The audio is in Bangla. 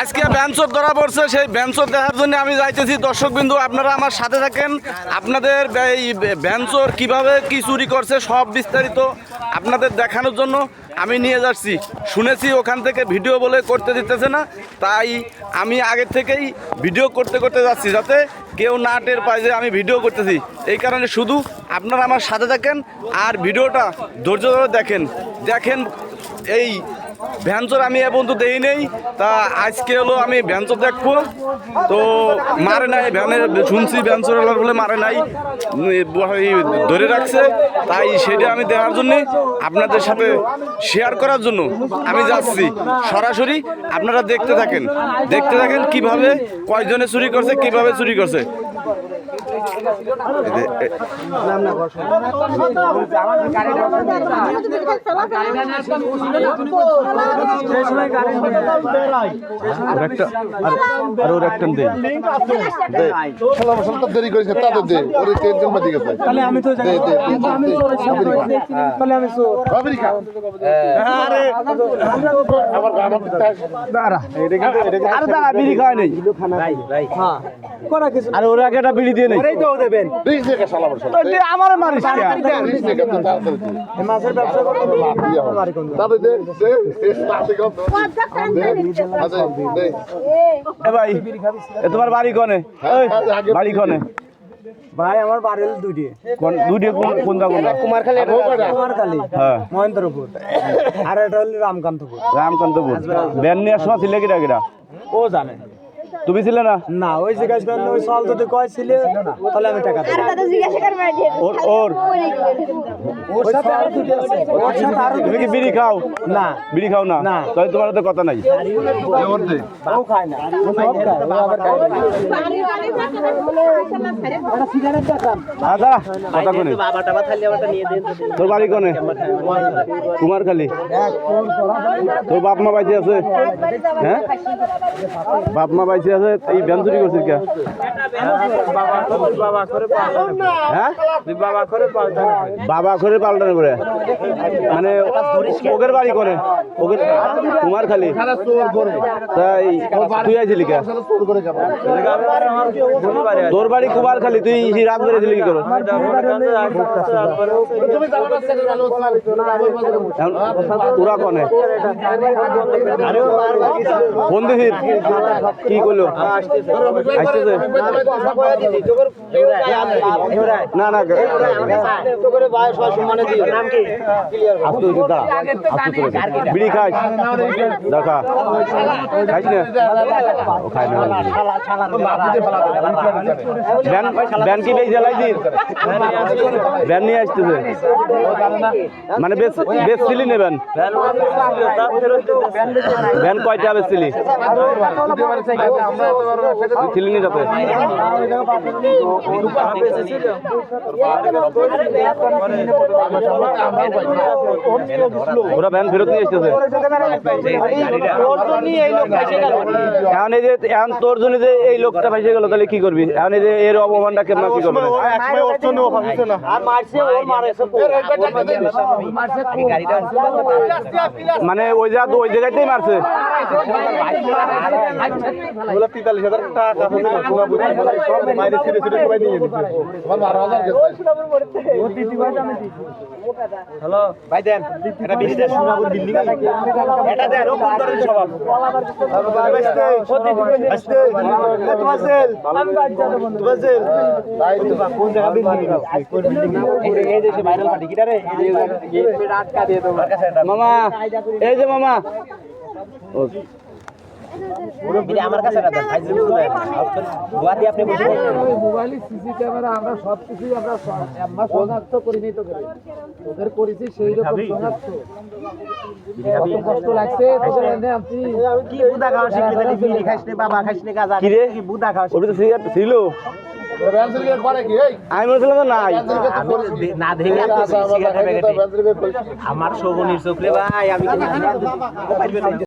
আজকে ব্যাঞ্চর ধরা পড়ছে, সেই ব্যাঞ্চর দেখার জন্য আমি যাইতেছি। দর্শক বিন্দু, আপনারা আমার সাথে থাকেন। আপনাদের এই ব্যাঞ্চর কীভাবে কি চুরি করছে, সব বিস্তারিত আপনাদের দেখানোর জন্য আমি নিয়ে যাচ্ছি। শুনেছি ওখান থেকে ভিডিও বলে করতে দিতেছে না, তাই আমি আগে থেকেই ভিডিও করতে করতে যাচ্ছি, যাতে কেউ না টের পায় যে আমি ভিডিও করতেছি। এই কারণে শুধু আপনারা আমার সাথে থাকেন আর ভিডিওটা ধৈর্য ধরে দেখেন। দেখেন এই ভ্যানচর আমি এ পর্যন্ত দেই নেই। তা আজকে হলো আমি ভ্যানচর দেখব। তো মারে নাই, ভ্যানের শুনছি ভ্যানচর হলার বলে মারে নাই ধরে রাখছে। তাই সেটা আমি দেওয়ার জন্য আপনাদের সাথে শেয়ার করার জন্য আমি যাচ্ছি। সরাসরি আপনারা দেখতে থাকেন। দেখতে থাকেন কীভাবে, কয়জনে চুরি করছে, কীভাবে চুরি করছে। দেরি করেছে তাদের দে ওরে টেনশন বাদি গেছে তাহলে আমি তো দে আমি তো তাহলে আমি তো আমেরিকা আরে আমার আমার দাঁড়া আরে দাঁড়া বিড়ি খাওয়া নেই করা কিছু আর ওর একটা বিড়ি দিয়ে নেই। দেবেন। আমার মারিস মাছের ব্যবসা আচ্ছা দে। এ ভাই এ তোমার বাড়ি কোনে? বাড়ি কোনে? ভাই আমার বাড়ির দুটি কোন দুটি কোন কোন? কোনটা কুমারখালী কুমারখালী। হ্যাঁ। মহেন্দ্রপুর। আর এটা হলো রামকান্তপুর। রামকান্তপুর। ব্যান নিয়ে আসো ছিল কিরা কিরা? ও জানে। তুমি ছিলে না? না ওই জিজ্ঞাসা করেন ওই সল যদি কয় ছিলে তাহলে আমি টাকা দেবো। কথা জিজ্ঞাসা করবে ওর ওর। ওর সাথে আরও দুটি আছে। ওর সাথে আরও তুমি কি বিড়ি খাও। না। বিড়ি খাও না? না। তাহলে তোমার তো কথা নাই। ওর দে। ও খায় না। ও সব খায় ও আবার খায় না। সিগারেট দেখান আদা কথা কোনে? তোর বাড়ি কোনে? কুমারখালী তোর বাপ মা বাইচে আছে? হ্যাঁ? বাপ মা বাইচে করে হ্যাঁ? বাবা করে পাল্টানো করে মানে ওদের বাড়ি করে। ওদের কুমারখালী তাই তুই আইছিলি তোর বাড়ি কুমারখালী তুই রাত বেড়ে দিলি কি করো? ওরা কনে? ফোন কি করল? আসতেছে। না না বিড়ি দেখা। খাইস না? খাই না। ব্যান ব্যান কি বেশ জ্বালাই দিস? ব্যান নিয়ে আসতেছে। মানে বেশ বেশ ছিলি নেবেন ব্যান। কয়টা তুই ছিলি নি যাতে ওরা ফেরত নিয়ে আসতেছে এখন এই যে, এখন তোর জন্য যে এই লোকটা ফাইসে গেল, তাহলে কি করবি? এখন এই যে এর অপমানটা কেমন কি করবে? মানে ওই জায়গা ওই জায়গাতেই মারছে। তিতাল্লিশ হাজার টাকা মাইনে ছিঁড়ে ছিঁড়ে সবাই নিয়ে গেছে আমার বারো হাজার গেছে হ্যালো? ভাই দেন এটা বিড়ি দেন সোনাপুর বিল্ডিং এটা দেন ও কোন ধরনের স্বভাব কোন জায়গা বিল্ডিং এই দেশে ভাইরাল পার্টি কিটা রে এই যে আটকা দিয়ে তোমার কাছে এটা মামা এই যে মামা। আমার কাছে এটা দেন। ভাই গুয়াহাটি আপনি বসে মোবাইল সিসি ক্যামেরা আমরা সব কিছুই আমরা আমরা শনাক্ত করে নিতে পারি ওদের করেছি সেই রকম শনাক্ত। কষ্ট লাগছে। তোদের এনে আপনি কি বুদা খাওয়া শিখলে তাহলে বিড়ি খাইস নে বাবা খাইস নে গাঁজা কি রে? কি বুদা খাওয়া তো সিগারেট ছিল আমার শোভনীর চোখলে ভাই আমি